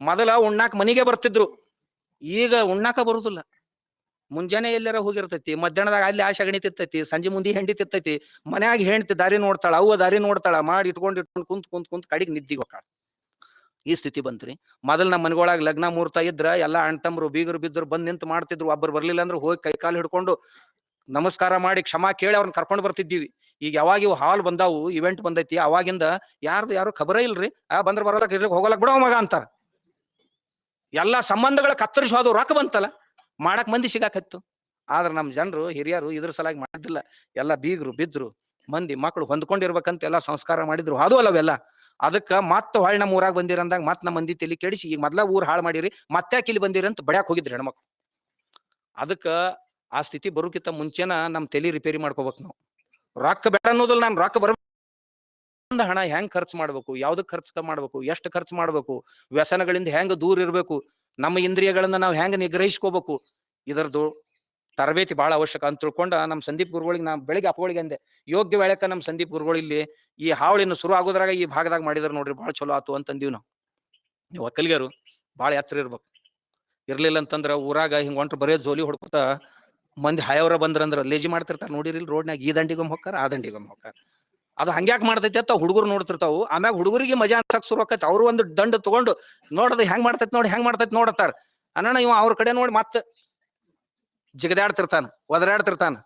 ಮೊದಲ ಉಣ್ಣಾಕ ಮನಿಗೆ ಬರ್ತಿದ್ರು. ಈಗ ಉಣ್ಣಾಕ ಬರುದಿಲ್ಲ. ಮುಂಜಾನೆ ಎಲ್ಲಾರ ಹೋಗಿರ್ತೈತಿ, ಮಧ್ಯಾಹ್ನದಾಗ ಅಲ್ಲಿ ಆ ಸಗಣಿ ತಿತ್ತೈತಿ ಸಂಜೆ ಮುಂದೆ ಹೆಂಡಿ ತಿತ್ತೈತಿ ಮನ್ಯಾಗ ಹೆಂಡ್ತಿ ದಾರಿ ನೋಡ್ತಾಳ, ಅವ್ವ ದಾರಿ ನೋಡ್ತಾಳ, ಮಾಡಿ ಇಟ್ಕೊಂಡು ಇಟ್ಕೊಂಡು ಕುಂತ್ ಕುಂತ್ ಕುಂತ್ ಕಡಿಗೆ ನಿದ್ದಿಗೆ ಹೋಗ್ತಾಳ. ಈ ಸ್ಥಿತಿ ಬಂತ್ರಿ. ಮೊದಲ್ ನಮ್ಮ ಮನೆಗೊಳಗ ಲಗ್ನ ಮುಹೂರ್ತ ಇದ್ರ, ಎಲ್ಲಾ ಅಣ್ತಮ್ರು ಬೀಗರು ಬಿದ್ದರು ಬಂದ್ ನಿಂತು ಮಾಡ್ತಿದ್ರು, ಒಬ್ಬರು ಬರ್ಲಿಲ್ಲ ಅಂದ್ರೆ ಹೋಗಿ ಕೈ ಕಾಲು ಹಿಡ್ಕೊಂಡು ನಮಸ್ಕಾರ ಮಾಡಿ ಕ್ಷಮಾ ಕೇಳಿ ಅವ್ರನ್ನ ಕರ್ಕೊಂಡು ಬರ್ತಿದ್ದೀವಿ. ಈಗ ಯಾವಾಗ ಇವು ಹಾಲ್ ಬಂದಾವು ಇವೆಂಟ್ ಬಂದೈತಿ, ಅವಾಗಿಂದ ಯಾರ್ದು ಯಾರು ಖಬರೇ ಇಲ್ರಿ, ಆ ಬಂದ್ರ ಬರೋದಕ್ಕೆ ಇರ್ಲಿಕ್ಕೆ ಹೋಗಲಕ್ ಬಿಡೋ ಮಗ ಅಂತಾರ. ಎಲ್ಲಾ ಸಂಬಂಧಗಳ ಕತ್ತರಿಸಿ ರೊಕ್ಕ ಬಂತಲ್ಲ, ಮಾಡಕ್ ಮಂದಿ ಸಿಗಾಕತ್ತು ಆದ್ರೆ ನಮ್ಮ ಜನರು, ಹಿರಿಯರು ಇದ್ರ ಸಲಾಗಿ ಮಾಡಿದ್ದಿಲ್ಲ. ಎಲ್ಲ ಬೀಗರು, ಬಿದ್ರು, ಮಂದಿ ಮಕ್ಕಳು ಹೊಂದ್ಕೊಂಡಿರ್ಬೇಕಂತ ಎಲ್ಲ ಸಂಸ್ಕಾರ ಮಾಡಿದ್ರು. ಅದು ಅಲ್ಲವೆಲ್ಲ ಅದಕ್ಕ ಮತ್ತ ಹೊಳ್ ನಮ್ಮ ಊರಾಗ ಬಂದಿರಂದಾಗ ಮತ್ತೆ ನಮ್ಮ ಮಂದಿ ತಲೆ ಕೆಡಿಸಿ, ಈಗ ಮೊದ್ಲ ಊರು ಹಾಳು ಮಾಡಿರಿ, ಮತ್ತೆ ಇಲ್ಲಿ ಬಂದಿರಿ ಅಂತ ಬಡ್ಯಾಕ್ ಹೋಗಿದ್ರಿ ಹೆಣ್ಮಕ್ಳು. ಅದಕ್ಕ ಆ ಸ್ಥಿತಿ ಬರೋಕ್ಕಿಂತ ಮುಂಚೆನ ನಮ್ಮ ತಲಿ ರಿಪೇರಿ ಮಾಡ್ಕೋಬೇಕು ನಾವು. ರೊಕ್ಕ ಬೇಡ ಅನ್ನೋದಿಲ್ಲ ನಾನು ರೊಕ್ಕ ಬರ ಒಂದ್ ಹಣ ಹೆಂಗ್ ಖರ್ಚು ಮಾಡ್ಬೇಕು, ಯಾವ್ದಕ್ ಖರ್ಚು ಮಾಡ್ಬೇಕು, ಎಷ್ಟು ಖರ್ಚು ಮಾಡ್ಬೇಕು, ವ್ಯಸನಗಳಿಂದ ಹೆಂಗ್ ದೂರ ಇರ್ಬೇಕು, ನಮ್ಮ ಇಂದ್ರಿಯಗಳನ್ನ ನಾವು ಹೆಂಗ್ ನಿಗ್ರಹಿಸ್ಕೋಬೇಕು, ಇದರದ್ದು ತರಬೇತಿ ಬಹಳ ಅವಶ್ಯಕ ಅಂತ ತಿಳ್ಕೊಂಡ ನಮ್ಮ ಸಂದೀಪ್ ಗುರುಗಳಿಗೆ ನಾ ಬೆಳಿಗ್ಗೆ ಅಪ್ಪಗಳಿಗೆ ಅಂದೆ, ಯೋಗ್ಯ ವೇಳೆಕ ನಮ್ಮ ಸಂದೀಪ್ ಗುರುಗಳು ಇಲ್ಲಿ ಈ ಹಾವಳಿನ ಶುರು ಆಗೋದ್ರಾಗ ಈ ಭಾಗದಾಗ ಮಾಡಿದ್ರು ನೋಡ್ರಿ ಬಹಳ ಚಲೋ ಆತು ಅಂತಂದೀವಿ ನಾವು. ನೀವು ಒಕ್ಕಲಿಗರು ಬಹಳ ಎಚ್ಚರ ಇರ್ಬೇಕು. ಇರ್ಲಿಲ್ಲ ಅಂತಂದ್ರ ಊರಾಗ ಹಿಂಗ್ ಹೊಂಟ್ರ ಬರೇ ಜೋಲಿ ಹೊಡ್ಕೊತ ಮಂದಿ ಹಾಯವರ ಬಂದ್ರಂದ್ರ ಲೇಜಿ ಮಾಡ್ತಿರ್ತಾರ ನೋಡಿರಿ ರೋಡ್ನಾಗ ಈ ದಂಡಿಗೊಮ್ಮೆ ಹೋಗ್ತಾರ ಆ ದಂಡಿಗೊಮ್ಮೆ ಹೊಕ್ಕಾರ. ಅದು ಹಂಗ್ಯಾಕ್ ಮಾಡ್ತೈತಿ ಅಂತ ಹುಡುಗರು ನೋಡ್ತಿರ್ತಾವು. ಆಮ್ಯಾಗ ಹುಡುಗರಿಗೆ ಮಜಾ ಅನ್ಸಕ್ ಶುರು ಆಕೈತಿ. ಅವ್ರು ಒಂದು ದಂಡ ತಗೊಂಡು ನೋಡದ ಹೆಂಗ್ ಮಾಡ್ತೈತಿ ನೋಡಿ, ಹೆಂಗ್ ಮಾಡ್ತೈತಿ ನೋಡತ್ತಾರ ಅನ್ನೋಣ ಇವ ಅವ್ರ ಕಡೆ ನೋಡಿ ಮತ್ತ ಜಿಗದಾಡ್ತಿರ್ತಾನ, ಒದರಾಡ್ತಿರ್ತಾನ.